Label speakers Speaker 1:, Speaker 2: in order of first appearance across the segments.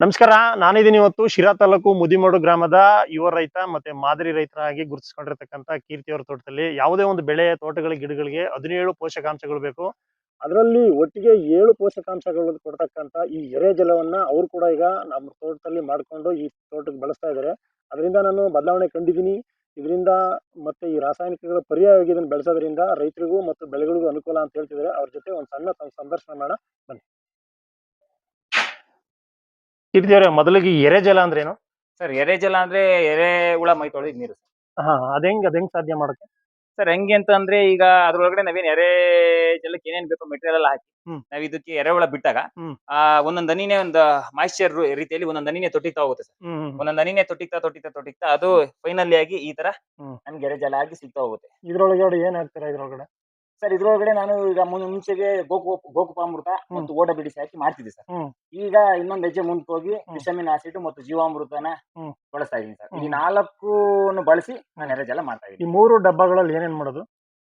Speaker 1: ನಮಸ್ಕಾರ, ನಾನಿದ್ದೀನಿ ಇವತ್ತು ಶಿರಾ ತಾಲೂಕು ಮುದಿಮಡು ಗ್ರಾಮದ ಯುವ ರೈತ ಮತ್ತೆ ಮಾದರಿ ರೈತರಾಗಿ ಗುರುತಿಸ್ಕೊಂಡಿರ್ತಕ್ಕಂಥ ಕೀರ್ತಿ ಅವರ ತೋಟದಲ್ಲಿ ಯಾವುದೇ ಒಂದು ಬೆಳೆ, ತೋಟಗಳ, ಗಿಡಗಳಿಗೆ ಹದಿನೇಳು ಪೋಷಕಾಂಶಗಳು ಬೇಕು. ಅದರಲ್ಲಿ ಒಟ್ಟಿಗೆ ಏಳು ಪೋಷಕಾಂಶಗಳು ಕೊಡ್ತಕ್ಕಂಥ ಈ ಎರೆ ಜಲವನ್ನ ಅವರು ಕೂಡ ಈಗ ನಮ್ಮ ತೋಟದಲ್ಲಿ ಮಾಡಿಕೊಂಡು ಈ ತೋಟಕ್ಕೆ ಬಳಸ್ತಾ ಇದ್ದಾರೆ ಅದರಿಂದ ನಾನು ಬದಲಾವಣೆ ಕಂಡಿದ್ದೀನಿ. ಇದರಿಂದ ಮತ್ತೆ ಈ ರಾಸಾಯನಿಕಗಳ ಪರ್ಯಾಯವಾಗಿ ಇದನ್ನು ಬೆಳೆಸೋದ್ರಿಂದ ರೈತರಿಗೂ ಮತ್ತು ಬೆಳೆಗಳಿಗೂ ಅನುಕೂಲ ಅಂತ ಹೇಳ್ತಿದ್ದಾರೆ ಅವ್ರ ಜೊತೆ ಒಂದು ಸಣ್ಣ ಸಂದರ್ಶನ ಮಾಡೋಣ. ಬನ್ನಿ. ಕೀರ್ತಿ ಅವರೇ ಮೊದಲಿಗೆ ಎರೆ ಜಲ ಅಂದ್ರೆ ಏನು
Speaker 2: ಸರ್ ಎರೆಜಲ ಅಂದ್ರೆ ಎರೆ ಹುಳ ಮೈ ತೊಳೆದ ನೀರು
Speaker 1: ಹಾ ಅದ್ ಹೆಂಗ್ ಅದ್ ಹೆಂಗ್ ಸಾಧ್ಯ ಮಾಡಕ್ಕೆ
Speaker 2: ಸರ್ ಹೆಂಗೆ ಅಂತ ಅಂದ್ರೆ ಈಗ ಅದ್ರೊಳಗಡೆ ನಾವೇನ್ ಎರೆ ಜಲಕ್ಕೆ ಏನೇನ್ ಬೇಕು ಮೆಟೀರಿಯಲ್ ಎಲ್ಲ ಹಾಕಿ. ನಾವ್ ಇದಕ್ಕೆ ಎರೆಹುಳ ಬಿಟ್ಟಾಗ ಆ ಒಂದೊಂದ್ ಹನಿನೇ ಒಂದು ಮಾಯಿಶ್ಚರ್ ರೀತಿಯಲ್ಲಿ ಒಂದೊಂದ್ ಹನಿನೇ ತೊಟ್ಟಿಗ್ತಾ ಹೋಗುತ್ತೆ ಸರ್. ಒಂದೊಂದ್ ಹನಿನೇ ತೊಟ್ಟಿಗ್ತಾ ತೊಟ್ಟಿಗ್ತಾ ತೊಟ್ಟಿಗ್ತಾ ಅದು ಫೈನಲ್ ಆಗಿ ಈ ತರ ನಮ್ಗೆ ಎರೆ ಜಲ ಆಗಿ ಸಿಗ್ತಾ ಹೋಗುತ್ತೆ.
Speaker 1: ಇದ್ರೊಳಗಡೆ ಏನ್ ಹಾಕ್ತಾರೆ ಇದ್ರೊಳಗಡೆ?
Speaker 2: ಸರ್ ಇದ್ರೊಳಗಡೆ ನಾನು ಈಗ ಮುನ್- ಮುಂಚೆಗೆ ಗೋಕು ಗೋಕುಪಾಮೃತ ಮತ್ತು ಓಡ ಬಿಡಿಸಿ ಹಾಕಿ ಮಾಡ್ತಿದ್ದೆ ಸರ್.
Speaker 1: ಹ್ಮ್.
Speaker 2: ಈಗ ಇನ್ನೊಂದ್ ಹೆಜ್ಜೆ ಮುಂದಕ್ಕೆ ಹೋಗಿ ವಿಟಮಿನ್ ಆಸಿಡ್ ಮತ್ತು ಜೀವಾಮೃತನ
Speaker 1: ಹ್ಮ್.
Speaker 2: ಬಳಸ್ತಾ ಇದ್ದೀನಿ ಸರ್. ಈ
Speaker 1: ಹ್ಮ್.
Speaker 2: ನಾಲ್ಕು ಬಳಸಿ ನಾನು ಎರೆಜಲ ಮಾಡ್ತಾ ಇದ್ದೀನಿ.
Speaker 1: ಈ ಮೂರು ಡಬ್ಬಗಳಲ್ಲಿ ಏನೇನ್ ಮಾಡೋದು?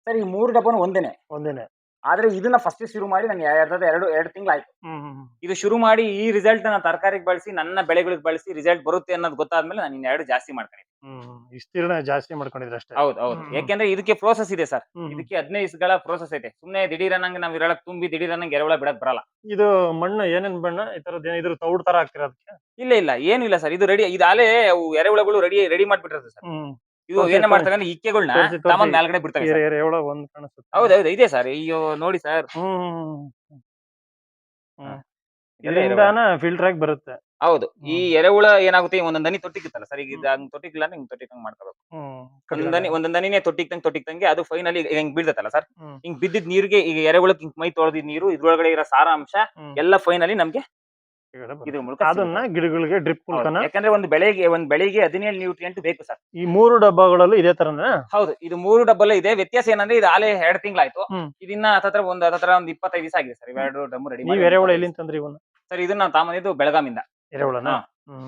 Speaker 2: ಸರ್ ಈ ಮೂರು ಡಬ್ಬನು ಒಂದೇನೆ.
Speaker 1: ಒಂದೇನೆ.
Speaker 2: ಆದ್ರೆ ಇದನ್ನ ಫಸ್ಟ್ ಶುರು ಮಾಡಿ ನಾನು ಎರಡು ಎರಡು ಎರಡು ತಿಂಗಳಾಯ್ತು.
Speaker 1: ಹ್ಮ್ ಹ್ಮ್
Speaker 2: ಇದು ಶುರು ಮಾಡಿ ಈ ರಿಸಲ್ಟ್ನ ತರಕಾರಿಗೆ ಬಳಸಿ ನನ್ನ ಬೆಳೆಗಳಿಗೆ ಬಳಸಿ ರಿಸಲ್ಟ್ ಬರುತ್ತೆ ಅನ್ನೋದು ಗೊತ್ತಾದ್ಮೇಲೆ ನಾನು ಇನ್ನೆರಡು ಜಾಸ್ತಿ ಮಾಡ್ಕೊಂಡಿದ್ದೀನಿ
Speaker 1: ಹ್ಮ್ ವಿಸ್ತೀರ್ಣ ಜಾಸ್ತಿ ಮಾಡ್ಕೊಂಡಿದ್ರೆ ಅಷ್ಟೇ.
Speaker 2: ಹೌದು ಹೌದು.
Speaker 1: ಹ್ಮ್.
Speaker 2: ಯಾಕೆಂದ್ರೆ ಇದಕ್ಕೆ ಪ್ರೋಸೆಸ್ ಇದೆ ಸರ್.
Speaker 1: ಹ್ಮ್.
Speaker 2: ಇದಕ್ಕೆ ಹದಿನೈದು ದಿವಸಗಳ ಪ್ರೋಸೆಸ್ ಐತೆ. ಸುಮ್ಮನೆ ದಿಢೀರ್ ಅನ್ನಂಗೆ ನಾವ್ ಇರಳಕ್ ತುಂಬಿ ದಿಢೀರ್ ನಂಗೆ ಎರೆಹುಳ ಬಿಡಕ್ ಬರಲ್ಲ.
Speaker 1: ಇದು ಮಣ್ಣು ಏನೇನ್ ಬಣ್ಣ ಈ ತರದ್ ಇದ್ರ ತೌಡ್ ತರ ಹಾಕ್ತೀರಾ ಅದಕ್ಕೆ
Speaker 2: ಇಲ್ಲ ಇಲ್ಲ. ಏನು ಇಲ್ಲ ಸರ್. ಇದು ರೆಡಿ ಇದು ಅಲ್ಲೇ ಅವು ಎರೆಹುಳಗಳು ರೆಡಿ ರೆಡಿ ಮಾಡ್ಬಿಟ್ಟಿರುತ್ತೆ ಸರ್.
Speaker 1: ಹ್ಮ್.
Speaker 2: ಇದು
Speaker 1: ತೋರ್ಸಿ,
Speaker 2: ಏನ್ ಮಾಡ್ತಾರೆ ಅಂದ್ರೆ ಇಕ್ಕೆಗಳನ್ನ
Speaker 1: ತೋರ್ಸಿ, ತೋರ್ಸಿ.
Speaker 2: ಸಾಮಾನ್ ಮೇಲ್ಗಡೆ
Speaker 1: ಬಿಡ್ತಾರೆ ಒಂದ್ ಕಾಣಿಸುತ್ತೆ.
Speaker 2: ಹೌದೌದು ಇದೆ ಸರ್. ಅಯ್ಯೋ ನೋಡಿ ಸರ್.
Speaker 1: ಹ್ಮ್. ಇದರಿಂದಾನ ಫಿಲ್ಟರ್ ಆಗಿ ಬರುತ್ತೆ.
Speaker 2: ಹೌದು. ಈ. ಎರೆಹುಳ ಏನಾಗುತ್ತೆ ಒಂದೊಂದ್ ದನಿ ತೊಟ್ಟಿಗಿತ್ತಲ್ಲ ಸರ್ ಈಗ ಹಂಗ್ ಅಂದ್ರೆ ಹಿಂಗ್ ತೊಟ್ಟಿಗಂಗ್ ಮಾಡ್ಕೋಬೇಕು. ಒಂದೊಂದ್ ದನಿ ಒಂದೊಂದ್ ದನಿನೇ ತೊಟ್ಟಿಕ್ಕಂಗ್ ತೊಟ್ಟಿಕ್ಕಂಗೆ ಅದು ಫೈನಲಿ ಹಿಂಗ್ ಬೀಳ್ತಲ್ಲ ಸರ್. ಹಿಂಗ್ ಬಿದ್ದಿದ್ ನೀರಿಗೆ ಈಗ ಎರೆಹುಳಕ್ ಹಿಂಗ್ ಮೈ ತೊಳೆದಿದ್ ನೀರು ಇದ್ರೊಳಗಡೆ ಇರೋ ಸಾರಾಂಶ. ಎಲ್ಲ ಫೈನಲಿ ನಮ್ಗೆ ಇದ್ರ ಮೂಲಕ
Speaker 1: ಅದನ್ನ ಗಿಡಗಳಿಗೆ ಡ್ರಿಪ್ ಮೂಲಕ
Speaker 2: ಯಾಕಂದ್ರೆ ಒಂದು ಬೆಳೆಗೆ ಒಂದ್ ಬೆಳೆಗೆ ಹದಿನೇಳು ನ್ಯೂಟ್ರಿಯೆಂಟ್ ಬೇಕು ಸರ್.
Speaker 1: ಈ ಮೂರು ಡಬ್ಬಗಳಲ್ಲೂ ಇದೇ ತರನ?
Speaker 2: ಹೌದು. ಇದು ಮೂರು ಡಬ್ಬಲ್ಲೇ ಇದೆ. ವ್ಯತ್ಯಾಸ ಏನಂದ್ರೆ ಇದು ಆಲೆ ಎರಡ್ ತಿಂಗಳಾಯ್ತು. ಇದನ್ನ ಹತ್ತತ್ರ ಒಂದ್ ಹತ್ತತ್ರ ಒಂದ್ ಇಪ್ಪತ್ತೈದು ದಿವಸ ಆಗಿದೆ ಸರ್. ಇವೆರಡು ಡಬ್ಬು ರೆಡಿ
Speaker 1: ಎರೆಹುಳ ಎಲ್ಲಿಂದ ತಂದ್ರಿ ಇವನ್ನ?
Speaker 2: ಸರ್ ಇದನ್ನ ನಾವು ತಾಮಂದಿದ್ದು ಬೆಳಗಾಮಿಂದ.
Speaker 1: ಎರೆಹುಳನ?
Speaker 2: ಹಾ.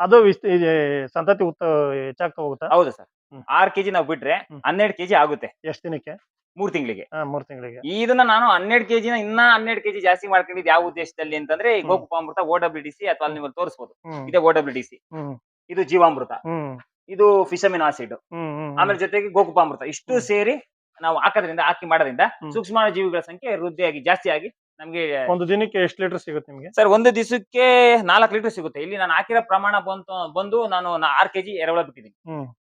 Speaker 1: ಅದು ವಿಸ್ತ ಇದೆ ಸಂತತಿ ಉತ್ತ ಹೆಚ್ಚಾಗ್ತಾ ಹೋಗುತ್ತಾ?
Speaker 2: ಹೌದು ಸರ್.
Speaker 1: ಹ್ಮ್.
Speaker 2: ಆರ್ ಕೆಜಿ ನಾವು ಬಿಟ್ರೆ
Speaker 1: ಹ್ಮ್.
Speaker 2: ಹನ್ನೆರಡು ಕೆಜಿ ಆಗುತ್ತೆ.
Speaker 1: ಎಷ್ಟು ದಿನಕ್ಕೆ?
Speaker 2: ಮೂರ್ ತಿಂಗಳಿಗೆ.
Speaker 1: ಹಾ ಮೂರ್ ತಿಂಗಳಿಗೆ.
Speaker 2: ಇದನ್ನ ನಾನು ಹನ್ನೆರಡು ಕೆಜಿನ ಇನ್ನ ಹನ್ನೆರಡು ಕೆಜಿ ಜಾಸ್ತಿ ಮಾಡ್ಕೊಂಡಿದ್ದು ಯಾವ ಉದ್ದೇಶದಲ್ಲಿ ಅಂತಂದ್ರೆ ಈ
Speaker 1: ಹ್ಮ್.
Speaker 2: ಗೋಕುಪಾಮೃತ ಓ ಡಬ್ಲ್ಯೂ ಡಿ ಸಿ ಅಥವಾ ನಿಮ್ಗೆ ತೋರಿಸಬಹುದು
Speaker 1: ಹ್ಮ್.
Speaker 2: ಇದೆ O W D C.
Speaker 1: Hmm.
Speaker 2: ಇದು ಜೀವಾಮೃತ.
Speaker 1: ಹ್ಮ್.
Speaker 2: ಇದು ಫಿಶಮಿನ್ ಆಸಿಡ್.
Speaker 1: ಹ್ಮ್ ಹ್ಮ್
Speaker 2: ಆಮೇಲೆ ಜೊತೆಗೆ ಗೋಕುಪಾಮೃತ. ಇಷ್ಟು
Speaker 1: ಹ್ಮ್.
Speaker 2: ಸೇರಿ ನಾವು ಹಾಕೋದ್ರಿಂದ ಹಾಕಿ ಮಾಡೋದ್ರಿಂದ
Speaker 1: ಹ್ಮ್.
Speaker 2: ಸೂಕ್ಷ್ಮ ಜೀವಿಗಳ ಸಂಖ್ಯೆ ವೃದ್ಧಿಯಾಗಿ ಜಾಸ್ತಿ ಆಗಿ ನಮ್ಗೆ
Speaker 1: ಒಂದು ದಿನಕ್ಕೆ ಎಷ್ಟು ಲೀಟರ್ ಸಿಗುತ್ತೆ ನಿಮಗೆ?
Speaker 2: ಸರ್ ಒಂದು ದಿವಸಕ್ಕೆ ನಾಲ್ಕು ಲೀಟರ್ ಸಿಗುತ್ತೆ. ಇಲ್ಲಿ ನಾನು ಹಾಕಿರೋ ಪ್ರಮಾಣ ಬಂತು ಬಂದು ನಾನು ಆರ್ ಕೆಜಿ ಎರೆಹುಳ ಬಿಟ್ಟಿದ್ದೀನಿ.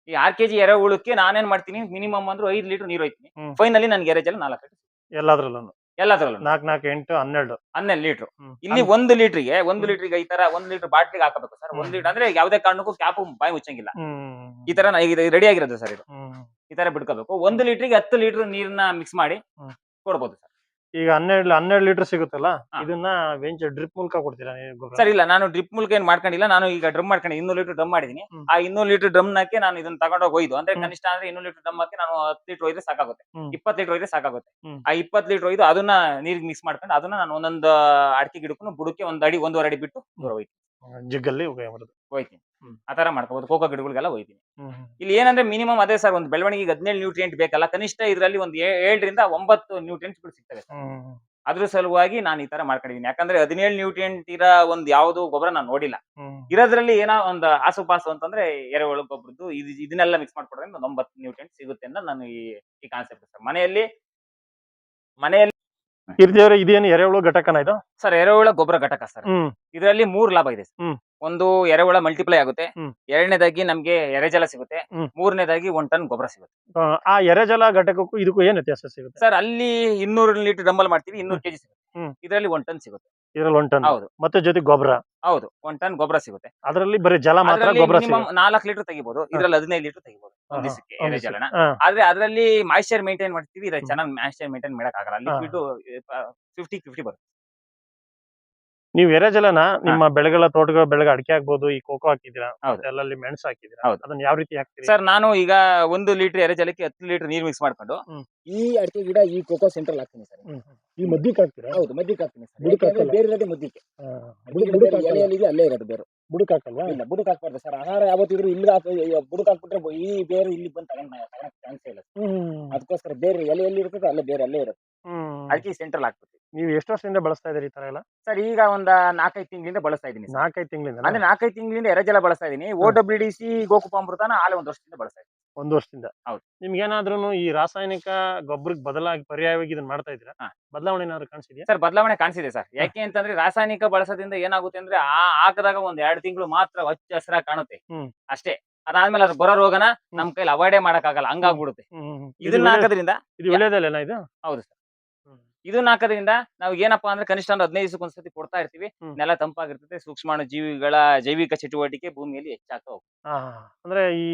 Speaker 2: ಈ ಆರ್ ಕೆಜಿ ಎರೆಹುಳಕ್ಕೆ ನಾನೇನ್ ಮಾಡ್ತೀನಿ ಮಿನಿಮಮ್ ಅಂದ್ರೆ ಐದು ಲೀಟರ್ ನೀರು ಹೋಯ್ತೀನಿ ಫೈನಲಿ ನನ್ ಗ್ಯಾರೇಜ್ ಅಲ್ಲಿ ನಾಲ್ಕು ಲೀಟರ್
Speaker 1: ಎಲ್ಲಾದ್ರಲ್ಲೂ
Speaker 2: ಎಲ್ಲಾದ್ರಲ್ಲೂ
Speaker 1: ನಾಲ್ಕು ನಾಲ್ಕು ಎಂಟು ಹನ್ನೆರಡು.
Speaker 2: ಹನ್ನೆರಡು ಲೀಟರ್. ಇಲ್ಲಿ ಒಂದು ಲೀಟರ್ಗೆ ಒಂದು
Speaker 1: ಲೀಟರ್
Speaker 2: ಲೀಟರ್ಗೆ ಈ ತರ ಒಂದು ಲೀಟರ್ ಬಾಟ್ಲಿಗೆ ಹಾಕಬೇಕು ಸರ್. ಒಂದು ಲೀಟರ್ ಅಂದ್ರೆ ಯಾವುದೇ ಕಾರಣಕ್ಕೂ ಕ್ಯಾಪ್ ಬಾಯಿ ಮುಚ್ಚಂಗಿಲ್ಲ. ಈ ತರ ರೆಡಿ ಆಗಿರೋದು ಸರ್ ಇದು. ಈ ತರ ಬಿಡ್ಕೋಬೇಕು ಒಂದು ಲೀಟರ್ಗೆ ಹತ್ತು ಲೀಟರ್ ನೀರನ್ನ ಮಿಕ್ಸ್ ಮಾಡಿ. ಕೊಡ್ಬೋದು ಸರ್.
Speaker 1: ಈಗ ಹನ್ನೆರಡು ಹನ್ನೆರಡು ಲೀಟರ್ ಸಿಗುತ್ತಲ್ಲ
Speaker 2: ಹಾ.
Speaker 1: ಇದನ್ನ ವೆಂಚ್ ಡ್ರಿಪ್ ಮೂಲಕ ಕೊಡ್ತೀರಾ ನೀವು ಗೊಬ್ಬರ
Speaker 2: ಸರ್ ಇಲ್ಲ ನಾನು ಡ್ರಿಪ್ ಮೂಲಕ ಏನ್ ಮಾಡ್ಕೊಂಡಿಲ್ಲ ನಾನು ಈಗ ಡ್ರಮ್ ಮಾಡ್ಕೊಂಡು ಇನ್ನೂರು ಲೀಟರ್ ಡ್ರಮ್ ಮಾಡಿದೀನಿ
Speaker 1: ಹ್ಮ್.
Speaker 2: ಆ ಇನ್ನೂರು ಲೀಟರ್ ಡ್ರಮ್ ನಾಕೆ ನಾನು ಇದನ್ನ ತಗೊಂಡೋಗಿ ಒಯ್ದು ಅಂದ್ರೆ
Speaker 1: ಹ್ಮ್.
Speaker 2: ಕನಿಷ್ಠ ಅಂದ್ರೆ ಇನ್ನೂರು ಲೀಟರ್ ಡ್ರಮ್ ಹಾಕಿ ನಾನು ಹತ್ತು ಲೀಟರ್ ಒಯ್ದ್ರೆ ಸಾಕಾಗುತ್ತೆ
Speaker 1: ಹ್ಮ್.
Speaker 2: ಇಪ್ಪತ್ತು ಲೀಟರ್ ಒಯ್ದ್ರೆ ಸಾಕಾಗುತ್ತೆ
Speaker 1: ಹ್ಮ್.
Speaker 2: ಆ ಇಪ್ಪತ್ತು ಲೀಟರ್ ಒಯ್ದು ಅದನ್ನ ನೀರಿಗೆ ಮಿಕ್ಸ್ ಮಾಡ್ಕೊಂಡು ಅದನ್ನ ನಾನು ಒಂದೊಂದು ಅಡಿಕೆ ಗಿಡಕ್ಕೂ ಬುಡಕ್ಕೆ ಒಂದ್ ಅಡಿ ಒಂದೂವರೆ ಅಡಿ ಬಿಟ್ಟು ದೂರ ಹೋಯ್ತೀನಿ
Speaker 1: ಜಿಗ್ಗಲ್ಲಿ
Speaker 2: ಹೋಯ್ತೀನಿ
Speaker 1: ಹ್ಮ್.
Speaker 2: ಆ ತರ ಮಾಡ್ಕೋಬಹುದು ಕೋಕೋ ಗಿಡಗಳಿಗೆಲ್ಲ ಹೋಯ್ತೀನಿ. ಇಲ್ಲಿ ಏನಂದ್ರೆ ಮಿನಿಮಮ್ ಅದೇ ಸರ್ ಒಂದು ಬೆಳವಣಿಗೆಗೆ ಹದಿನೇಳು ನ್ಯೂಟ್ರಿಯೆಂಟ್ ಬೇಕಲ್ಲ ಕನಿಷ್ಠ ಇದರಲ್ಲಿ ಒಂದು ಏಳರಿಂದ ಒಂಬತ್ತು ನ್ಯೂಟ್ರಿಯೆಂಟ್ಸ್ ಸಿಗ್ತವೆ ಅದ್ರ ಸಲುವಾಗಿ ನಾನು ಈ ತರ ಮಾಡ್ಕೊಂಡಿದ್ದೀನಿ ಯಾಕಂದ್ರೆ ಹದಿನೇಳು ನ್ಯೂಟ್ರಿಯೆಂಟ್ ಇರೋ ಒಂದು ಯಾವ್ದು ಗೊಬ್ಬರ ನಾನು ನೋಡಿಲ್ಲ. ಇರೋದ್ರಲ್ಲಿ ಏನೋ ಒಂದು ಆಸುಪಾಸು ಅಂತಂದ್ರೆ ಎರೆಹುಳು ಗೊಬ್ಬರದ್ದು ಇದು ಇದನ್ನೆಲ್ಲ ಮಿಕ್ಸ್ ಮಾಡ್ಕೊಡ್ರೆ ಒಂದು ಒಂಬತ್ತು ನ್ಯೂಟ್ರಿಯೆಂಟ್ ಸಿಗುತ್ತೆ ಅಂತ ನಾನು ಈ ಈ ಕಾನ್ಸೆಪ್ಟ್ ಸರ್ ಮನೆಯಲ್ಲಿ ಮನೆಯಲ್ಲಿ
Speaker 1: ಕೀರ್ತಿ ಅವರೇ ಇದೇನು ಎರೆಹುಳು ಘಟಕನ ಇದು?
Speaker 2: ಸರ್ ಎರೆಹುಳ ಗೊಬ್ಬರ ಘಟಕ ಸರ್.
Speaker 1: ಹ್ಮ್.
Speaker 2: ಇದರಲ್ಲಿ ಮೂರ್ ಲಾಭ ಇದೆ.
Speaker 1: ಹ್ಮ್.
Speaker 2: ಒಂದು ಎರೆಹುಳ ಮಲ್ಟಿಪ್ಲೈ ಆಗುತ್ತೆ.
Speaker 1: ಹ್ಮ್.
Speaker 2: ಎರಡನೇದಾಗಿ ನಮ್ಗೆ ಎರೆಜಲ ಸಿಗುತ್ತೆ.
Speaker 1: ಹ್ಮ್.
Speaker 2: ಮೂರನೇದಾಗಿ ಒನ್ ಟನ್ ಗೊಬ್ಬರ ಸಿಗುತ್ತೆ.
Speaker 1: ಆ, ಆ ಎರೆಜಲ ಘಟಕಕ್ಕೂ ಇದಕ್ಕೂ ಏನ್ ವ್ಯತ್ಯಾಸ ಸಿಗುತ್ತೆ?
Speaker 2: ಸರ್ ಅಲ್ಲಿ ಇನ್ನೂರು ಲೀಟರ್ ಡಂಬಲ್ ಮಾಡ್ತೀವಿ ಇನ್ನೂರು ಕೆಜಿ ಸಿಗುತ್ತೆ.
Speaker 1: ಹ್ಮ್.
Speaker 2: ಇದರಲ್ಲಿ ಒನ್ ಟನ್ ಸಿಗುತ್ತೆ.
Speaker 1: ಇದ್ರಲ್ಲಿ ಒನ್ ಟನ್.
Speaker 2: ಹೌದು.
Speaker 1: ಮತ್ತೆ ಜೊತೆ ಗೊಬ್ಬರ
Speaker 2: ಹೌದು ಒನ್ ಟನ್ ಗೊಬ್ಬರ ಸಿಗುತ್ತೆ.
Speaker 1: ಅದರಲ್ಲಿ ಬರೀ ಜಲ ಮಾತ್ರ
Speaker 2: ಅದರಲ್ಲಿ
Speaker 1: ಗೊಬ್ಬರ
Speaker 2: ಮಿನಿಮಮ್ ನಾಲ್ಕು ಲೀಟರ್ ತೆಗಿಬಹುದು ಇದ್ರಲ್ಲಿ ಹದಿನೈದು ಲೀಟರ್ ತೆಗಿಬಹುದು ಒಂದ್ ದಿವಸಕ್ಕೆ
Speaker 1: ಒಂದ್
Speaker 2: ಆದ್ರೆ ಅದರಲ್ಲಿ ಮಾಯಿಶ್ಚರ್ ಮೇಂಟೈನ್ ಮಾಡ್ತೀವಿ ಇದ್ರಲ್ಲಿ. ಚೆನ್ನಾಗಿ ಮಾಯಿಶ್ಚರ್ ಮೇಂಟೈನ್ ಮಾಡಕ್ ಆಗಲ್ಲ ಲಿಕ್ವಿಡ್ ಫಿಫ್ಟಿ ಫಿಫ್ಟಿ ಬರುತ್ತೆ.
Speaker 1: ನೀವು ಎರೆಜಲನ ನಿಮ್ಮ ಬೆಳೆಗಳ ತೋಟಗಳ ಬೆಳೆಗೆ ಅಡಿಕೆ ಹಾಕ್ಬೋದು ಈ ಕೋಕೋ ಹಾಕಿದಿರಾ
Speaker 2: ಹೌದು.
Speaker 1: ಮೆಣಸು ಹಾಕಿದಿರಾ
Speaker 2: ಹೌದು.
Speaker 1: ಅದನ್ನ ಯಾವ ರೀತಿ ಹಾಕ್ತೀರಿ?
Speaker 2: ಸರ್ ನಾನು ಈಗ ಒಂದು ಲೀಟರ್ ಎರೆಜಲಕ್ಕೆ ಹತ್ತು ಲೀಟರ್ ನೀರು ಮಿಕ್ಸ್ ಮಾಡ್ಕೊಂಡು
Speaker 1: ಹ್ಮ್.
Speaker 2: ಈ ಅಡಿಕೆ ಗಿಡ ಈ ಕೋಕೋ ಸೆಂಟ್ರಲ್ ಹಾಕ್ತೀನಿ ಸರ್
Speaker 1: ಹ್ಮ್. ಈ ಮಧ್ಯಕ್ಕೆ ಹಾಕ್ತೀರಾ?
Speaker 2: ಹೌದು ಮಧ್ಯಕ್ಕೆ ಹಾಕ್ತೀನಿ ಸರ್.
Speaker 1: ಬುಡಕ್ಕೆ
Speaker 2: ಯಾಕಂದ್ರೆ
Speaker 1: ಹಾಕಲ್ಲ?
Speaker 2: ಬೇರೆ ಇರೋದೇ ಮಧ್ಯಕ್ಕೆ
Speaker 1: ಆ,
Speaker 2: ಅಡಿಕೆ
Speaker 1: ಬುಡ- ಬುಡಕ್ಕೆ
Speaker 2: ಬೇರೆ
Speaker 1: ಹಾಕಲ್ಲ?
Speaker 2: ಎಲೆಯಲ್ಲಿದೆ ಅಲ್ಲೇ ಇರೋದು ಬೇರೆ.
Speaker 1: ಬುಡಕ್ ಹಾಕಲ್ವಾ?
Speaker 2: ಇಲ್ಲ ಬುಡಕ್ ಹಾಕ್ಬಾರ್ದು ಸರ್. ಆಹಾರ ಯಾವತ್ತಿದ್ರು ಇಲ್ಲಿ ಹಾಕ ಬುಡಕ್ ಹಾಕ್ಬಿಟ್ರೆ ಬ- ಈ ಬೇರೆ ಇಲ್ಲಿ ಬಂದು ತಗೊಂಡ್ ತಗೊಳಕ್ ಚಾನ್ಸ್ ಇಲ್ಲ
Speaker 1: ಹ್ಮ್
Speaker 2: ಅದಕ್ಕೋಸ್ಕರ ಬೇರೆ ಎಲೆ ಎಲ್ಲಿ ಇರ್ತದೆ ಅಲ್ಲೇ ಬೇರೆ ಅಲ್ಲೇ ಇರುತ್ತೆ
Speaker 1: ಹ್ಮ್.
Speaker 2: ಅದಕ್ಕೆ ಸೆಂಟ್ರಲ್ ಹಾಕ್ಬಿಡ್ತೀವಿ
Speaker 1: ನೀವು ಎಷ್ಟು ವರ್ಷದಿಂದ ಬಳಸ್ತಾ ಇದ್ದೀರಿ ಈ ತರ ಎಲ್ಲ?
Speaker 2: ಸರ್ ಈಗ ಒಂದ್ ನಾಲ್ಕೈದು ತಿಂಗಳಿಂದ ಬಳಸ್ತಾ ಇದ್ದೀನಿ.
Speaker 1: ನಾಲ್ಕೈದು ತಿಂಗಳಿಂದ
Speaker 2: ಅಂದ್ರೆ ನಾಲ್ಕೈದು ತಿಂಗಳಿಂದ ಎರೆಜಲ ಬಳಸ್ತಾ ಇದೀನಿ ಓ ಡಬ್ಲ್ಯೂ ಡಿ ಸಿ ಗೋಕುಪಾಮೃತನ ಆಲೆ ಒಂದ್ ವರ್ಷದಿಂದ ಬಳಸ್ತಾ ಇದೀನಿ
Speaker 1: ಒಂದು ವರ್ಷದಿಂದ.
Speaker 2: ಹೌದು.
Speaker 1: ನಿಮ್ಗೇನಾದ್ರೂ ಈ ರಾಸಾಯನಿಕ ಗೊಬ್ಬರಕ್ಕೆ ಬದಲಾಗಿ ಪರ್ಯಾಯವಾಗಿ ಇದನ್ನ ಮಾಡ್ತಾ ಇದ್ರ
Speaker 2: ಹಾ.
Speaker 1: ಬದಲಾವಣೆ ಏನಾದ್ರು ಕಾಣಿಸಿದ್ಯಾ?
Speaker 2: ಸರ್ ಬದಲಾವಣೆ ಕಾಣಿಸಿದೆ ಸರ್. ಯಾಕೆ ಅಂತಂದ್ರೆ ರಾಸಾಯನಿಕ ಬಳಸೋದ್ರಿಂದ ಏನಾಗುತ್ತೆ ಅಂದ್ರೆ ಆ ಹಾಕದಾಗ ಒಂದ್ ಎರಡು ತಿಂಗಳು ಮಾತ್ರ ಹಚ್ಚ ಹಸಿರಾಗಿ ಕಾಣುತ್ತೆ.
Speaker 1: ಹ್ಮ್.
Speaker 2: ಅಷ್ಟೇ. ಅದಾದ್ಮೇಲೆ ಅದು ಬರೋ ರೋಗನ ನಮ್ ಕೈಲಿ ಅವಾಯ್ಡೇ ಮಾಡಕ್ಕಾಗಲ್ಲ. ಹಂಗಾಗ್ಬಿಡುತ್ತೆ ಇದನ್ನ ಹಾಕೋದ್ರಿಂದ
Speaker 1: ಇದು ಒಳ್ಳೇದಲ್ಲ ಇದು?
Speaker 2: ಹೌದು ಸರ್. ಇದನ್ನ ಹಾಕೋದ್ರಿಂದ ನಾವು ಏನಪ್ಪಾ ಅಂದ್ರೆ ಕನಿಷ್ಠ ಒಂದು ಹದಿನೈದು ದಿವಸಕ್ಕೆ ಒಂದ್ಸತಿ ಕೊಡ್ತಾ ಇರ್ತೀವಿ.
Speaker 1: ಹ್ಮ್.
Speaker 2: ನೆಲ ತಂಪಾಗಿರ್ತದೆ ಸೂಕ್ಷ್ಮಾಣು ಜೀವಿಗಳ ಜೈವಿಕ ಚಟುವಟಿಕೆ ಭೂಮಿಯಲ್ಲಿ ಹೆಚ್ಚಾಗ್ತಾ ಹೋಗುತ್ತೆ.
Speaker 1: ಹಾ ಹಾ, ಹಾ. ಅಂದ್ರೆ ಈ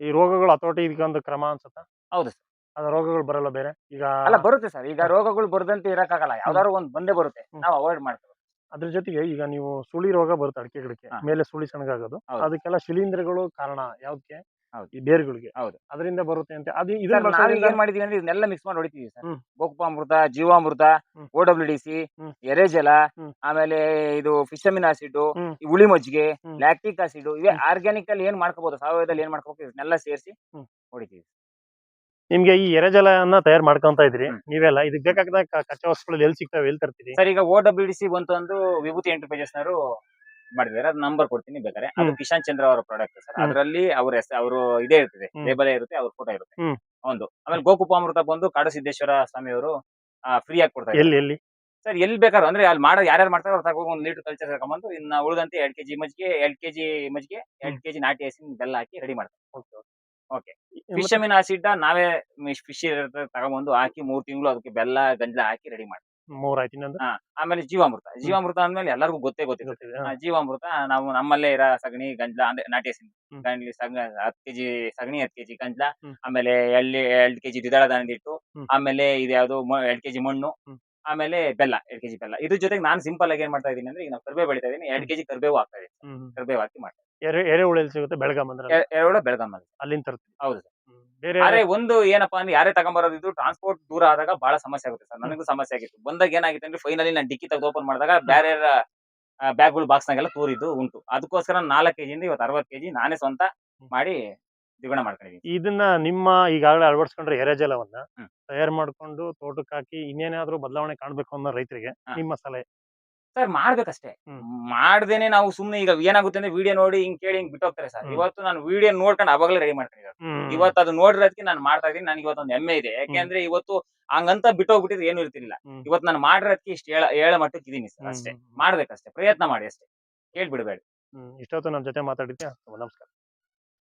Speaker 1: ಈ ರೋಗಗಳು ಹತೋಟಿ ಇದಕ್ಕೊಂದು ಕ್ರಮ ಅನ್ಸುತ್ತಾ?
Speaker 2: ಹೌದು ಸರ್.
Speaker 1: ಅದ ರೋಗಗಳು ಬರಲ್ಲ ಬೇರೆ? ಈಗ
Speaker 2: ಅಲ್ಲ ಬರುತ್ತೆ ಸರ್. ಈಗ ರೋಗಗಳು ಬರದಂತೆ ಇರಕ್ಕಾಗಲ್ಲ. ಯಾವ್ದಾದ್ರು ಒಂದ್ ಬಂದೇ ಬರುತ್ತೆ. ನಾವು ಅವಾಯ್ಡ್ ಮಾಡ್ತೇವೆ.
Speaker 1: ಅದ್ರ ಜೊತೆಗೆ ಈಗ ನೀವು ಸುಳಿ ರೋಗ ಬರುತ್ತೆ ಅಡಿಕೆ ಗಿಡಕ್ಕೆ ಮೇಲೆ ಸುಳಿ ಸಣ್ಣಗಾಗೋದು. ಅದಕ್ಕೆಲ್ಲ ಶಿಲೀಂಧ್ರಗಳು ಕಾರಣ ಯಾವ್ದಕ್ಕೆ
Speaker 2: ಹೌದು.
Speaker 1: ಈ ಬೇರುಗಳಿಗೆ
Speaker 2: ಹೌದು.
Speaker 1: ಅದರಿಂದ ಬರುತ್ತೆ ಅಂತ ಅದು
Speaker 2: ಸರ್
Speaker 1: ಇದನ್ನ ಬಳಸೋದ್ರಿಂದ
Speaker 2: ಏನ್ ಮಾಡಿದೀವಿ ಅಂದ್ರೆ ಇದನ್ನೆಲ್ಲ ಮಿಕ್ಸ್ ಮಾಡಿ ಹೊಡಿತೀವಿ ಸರ್
Speaker 1: ಹ್ಮ್.
Speaker 2: ಗೋಕುಪಾಮೃತ ಜೀವಾಮೃತ
Speaker 1: ಹ್ಮ್.
Speaker 2: O W D C
Speaker 1: hmm.
Speaker 2: ಎರೆಜಲ
Speaker 1: hmm.
Speaker 2: ಆಮೇಲೆ ಇದು ಫಿಶಮಿನ್ ಆಸಿಡ್
Speaker 1: ಹ್ಮ್.
Speaker 2: ಉಳಿ ಮಜ್ಜಿಗೆ
Speaker 1: ಹ್ಮ್.
Speaker 2: ಲ್ಯಾಕ್ಟಿಕ್ ಆಸಿಡ್ ಇವೆ
Speaker 1: ಹ್ಮ್.
Speaker 2: ಆರ್ಗ್ಯಾನಿಕ್ ಅಲ್ಲಿ ಏನ್ ಮಾಡ್ಕೋಬಹುದು ಸಾವಯವದಲ್ಲಿ ಏನ್ ಮಾಡ್ಕೋಬೇಕು ಇದನ್ನೆಲ್ಲ ಸೇರಿಸಿ
Speaker 1: ಹ್ಮ್.
Speaker 2: ಹೊಡಿತೀವಿ
Speaker 1: ನಿಮ್ಗೆ ಈ ಎರೆಜಲನ್ನ ತಯಾರು ಮಾಡ್ಕೊಂತ ಇದ್ರಿ
Speaker 2: ಹ್ಮ್.
Speaker 1: ನೀವೆಲ್ಲ ಇದಕ್ಕೆ ಬೇಕಾದ ಕಚ್ಚಾ ವಸ್ತುಗಳು ಎಲ್ಲಿ ಸಿಗ್ತಾವೆ ಎಲ್ಲಿ ತರ್ತೀರಿ
Speaker 2: ಸರ್ ಈಗ ಓ ಡಬ್ಲ್ಯೂ ಡಿ ಸಿ ಬಂತು ಒಂದು ವಿಭೂತಿ ಎಂಟರ್ಪ್ರೈಸಸ್ ನವರು ಮಾಡಿದ್ದಾರೆ. ಅದು ನಂಬರ್ ಕೊಡ್ತೀನಿ ಬೇಕಾದ್ರೆ. ಅದು
Speaker 1: ಹ್ಮ್.
Speaker 2: ಕಿಶಾನ್ ಚಂದ್ರ ಅವರ ಪ್ರಾಡಕ್ಟ್ ಸರ್.
Speaker 1: ಹ್ಮ್.
Speaker 2: ಅದರಲ್ಲಿ ಅವ್ರ ಹೆಸ ಅವರು ಇದೇ ಇರ್ತದೆ.
Speaker 1: ಹ್ಮ್.
Speaker 2: ಲೇಬಲ್ ಇರುತ್ತೆ ಅವ್ರ ಫೋಟೋ ಇರುತ್ತೆ.
Speaker 1: ಹ್ಮ್.
Speaker 2: ಒಂದು. ಆಮೇಲೆ ಗೋಕುಪಾಮೃತ ಬಂದು ಕಾಡು ಸಿದ್ದೇಶ್ವರ ಸ್ವಾಮಿ ಅವರು ಫ್ರೀ ಆಗಿ ಕೊಡ್ತಾರೆ
Speaker 1: ಎಲ್ಲಿ ಎಲ್ಲಿ?
Speaker 2: ಸರ್ ಎಲ್ಲಿ ಬೇಕಾದ್ರು ಅಂದ್ರೆ ಅಲ್ಲಿ ಮಾಡೋ ಯಾರ್ಯಾರು ಮಾಡ್ತಾರೆ ಅವ್ರ ತಗೊಂಡು ಒಂದು ಲೀಟರ್ ಕಲ್ಚರ್ ಹಾಕೊಂಬಂದು ಇನ್ನ ಉಳಿದಂತೆ ಎರಡ್ ಕೆಜಿ ಮಜ್ಜಿಗೆ ಎರಡ್ ಕೆಜಿ ಮಜ್ಜಿಗೆ ಎರಡ್ ಕೆಜಿ ನಾಟಿ ಹಸಿ ಬೆಲ್ಲ ಹಾಕಿ ರೆಡಿ ಮಾಡ್ತಾರೆ. ಓಕೆ ಫಿಶಮಿನ್ ಆಸಿಡ್ ನಾವೇ ಫಿಶ್ ತಗೊಂಬಂದು ಹಾಕಿ ಮೂರ್ ತಿಂಗಳು ಅದಕ್ಕೆ ಬೆಲ್ಲ ಗಂಜಲ ಹಾಕಿ ರೆಡಿ ಮಾಡ್ತೀವಿ.
Speaker 1: ಮೂರ್ ಆಯ್ತು ಇನ್ನೊಂದು?
Speaker 2: ಹಾ ಆಮೇಲೆ ಜೀವಾಮೃತ. ಜೀವಾಮೃತ ಅಂದ್ಮೇಲೆ ಎಲ್ಲರಿಗೂ ಗೊತ್ತೇ ಗೊತ್ತಿದೆ
Speaker 1: ಗೊತ್ತಿದೆ
Speaker 2: ಆ, ಜೀವಾಮೃತ ನಾವು ನಮ್ಮಲ್ಲೇ ಇರೋ ಸಗಣಿ ಗಂಜ್ಲ ಅಂದ್ರೆ ನಾಟಿ ಹಸಿನ
Speaker 1: ಹ್ಮ್.
Speaker 2: ಗಂಜಲಿ ಸಗ ಹತ್ತು ಕೆಜಿ ಸಗಣಿ ಹತ್ ಕೆಜಿ ಗಂಜ್ಲ
Speaker 1: ಹ್ಮ್.
Speaker 2: ಆಮೇಲೆ ಎಳ್ಳಿ ಎರಡ್ ಕೆಜಿ ದ್ವಿದಳ ಧಾನ್ಯದ ಹಿಟ್ಟು
Speaker 1: ಹ್ಮ್.
Speaker 2: ಆಮೇಲೆ ಇದು ಯಾವ್ದು ಎರಡ್ ಕೆಜಿ ಮಣ್ಣು
Speaker 1: ಹ್ಮ್.
Speaker 2: ಆಮೇಲೆ ಬೆಲ್ಲ ಎರಡ್ ಕೆಜಿ ಬೆಲ್ಲ. ಇದ್ರ ಜೊತೆಗೆ ನಾನು ಸಿಂಪಲ್ ಆಗಿ ಏನ್ ಮಾಡ್ತಾ ಇದೀನಿ ಅಂದ್ರೆ ಈಗ ನಾವು ಕರ್ಬೇವು ಬೆಳಿತಾ ಇದೀನಿ ಎರಡ್ ಕೆಜಿ ಕರ್ಬೇವು ಹಾಕ್ತಾ ಇದೀನಿ
Speaker 1: ಹ್ಮ್.
Speaker 2: ಕರ್ಬೇವು ಹಾಕಿ ಮಾಡ್ತಾ
Speaker 1: ಎರೆ ಎರೆಹುಳು ಸಿಗುತ್ತೆ ಬೆಳಗಾಂ ಅಂದ್ರೆ
Speaker 2: ಎರಡು ಬೆಳಗಮ್ಮ
Speaker 1: ಅಲ್ಲಿಂದ ತರ್ತೀವಿ
Speaker 2: ಹೌದು ಸರ್. ಆದ್ರೆ ಒಂದು ಏನಪ್ಪಾ ಅಂದ್ರೆ ಯಾರೇ ತಗೊಂಬರೋದಿದ್ರು ಟ್ರಾನ್ಸ್ಪೋರ್ಟ್ ದೂರ ಆದಾಗ ಬಹಳ ಸಮಸ್ಯೆ ಆಗುತ್ತೆ ಸರ್. ನನಗೂ ಸಮಸ್ಯೆ ಆಗಿತ್ತು. ಬಂದಾಗ ಏನಾಗಿತ್ತು ಅಂದ್ರೆ ಫೈನಲಿ ನಾನು ಡಿಕ್ಕಿ ತೆಗೆದು ಓಪನ್ ಮಾಡಿದಾಗ ಬೇರೆ ಬ್ಯಾಗ್ಗಳು ಬಾಕ್ಸ್ ನಾಗೆಲ್ಲ ತೂರಿದ್ದು ಉಂಟು. ಅದಕ್ಕೋಸ್ಕರ ನಾಲ್ಕು ಕೆಜಿಯಿಂದ ಇವತ್ತು ಅರವತ್ತು ಕೆಜಿ ನಾನೇ ಸ್ವಂತ ಮಾಡಿ ದ್ವಿಗುಣ ಮಾಡ್ಕೊಂಡಿದ್ದೀನಿ
Speaker 1: ಇದನ್ನ ನಿಮ್ಮ ಈಗಾಗಲೇ ಅಳವಡಿಸ್ಕೊಂಡ್ರೆ ಎರೆಜಲವನ್ನ. ತಯಾರು ಮಾಡ್ಕೊಂಡು ತೋಟಕ್ಕೆ ಹಾಕಿ ಇನ್ನೇನಾದ್ರೂ ಬದಲಾವಣೆ ಕಾಣ್ಬೇಕು ಅನ್ನೋ ರೈತರಿಗೆ. ನಿಮ್ಮ ಸಲಹೆ.
Speaker 2: ಸರ್ ಮಾಡ್ಬೇಕಷ್ಟೇ. ಮಾಡ್ದೇನೆ ನಾವು ಸುಮ್ನೆ ಈಗ ಏನಾಗುತ್ತೆ ಅಂದ್ರೆ ವಿಡಿಯೋ ನೋಡಿ ಹಿಂಗ್ ಕೇಳಿ ಹಿಂಗ್ ಬಿಟ್ಟೋಗ್ತಾರೆ ಸರ್. ಇವತ್ತು ನಾನು ವಿಡಿಯೋ ನೋಡ್ಕೊಂಡು ಅವಾಗಲೇ ರೆಡಿ
Speaker 1: ಮಾಡ್ತೀನಿ.
Speaker 2: ಇವತ್ತು ಅದು ನೋಡಿರೋದಕ್ಕೆ ನಾನು ಮಾಡ್ತಾ ಇದೀನಿ ನನಗೆ ಇವತ್ತೊಂದು ಹೆಮ್ಮೆ ಇದೆ. ಯಾಕೆಂದ್ರೆ ಇವತ್ತು ಹಂಗಂತ ಬಿಟ್ಟೋಗ್ಬಿಟ್ಟಿದ್ರೆ ಏನು ಇರ್ತಿರ್ಲಿಲ್ಲ. ಇವತ್ತು ನಾನು ಮಾಡಿರೋದಕ್ಕೆ ಇಷ್ಟು ಹೇಳ ಹೇಳ ಮಟ್ಟಕ್ಕೆ ಇದೀನಿ ಸರ್. ಅಷ್ಟೇ. ಮಾಡ್ಬೇಕಷ್ಟೇ. ಪ್ರಯತ್ನ ಮಾಡಿ ಅಷ್ಟೇ. ಕೇಳ್ಬಿಡ್ಬೇಡಿ.
Speaker 1: ಇಷ್ಟೊತ್ತು ನಮ್ಮ ಜೊತೆ ಮಾತಾಡಿದ್ಯಾ ನಮಸ್ಕಾರ.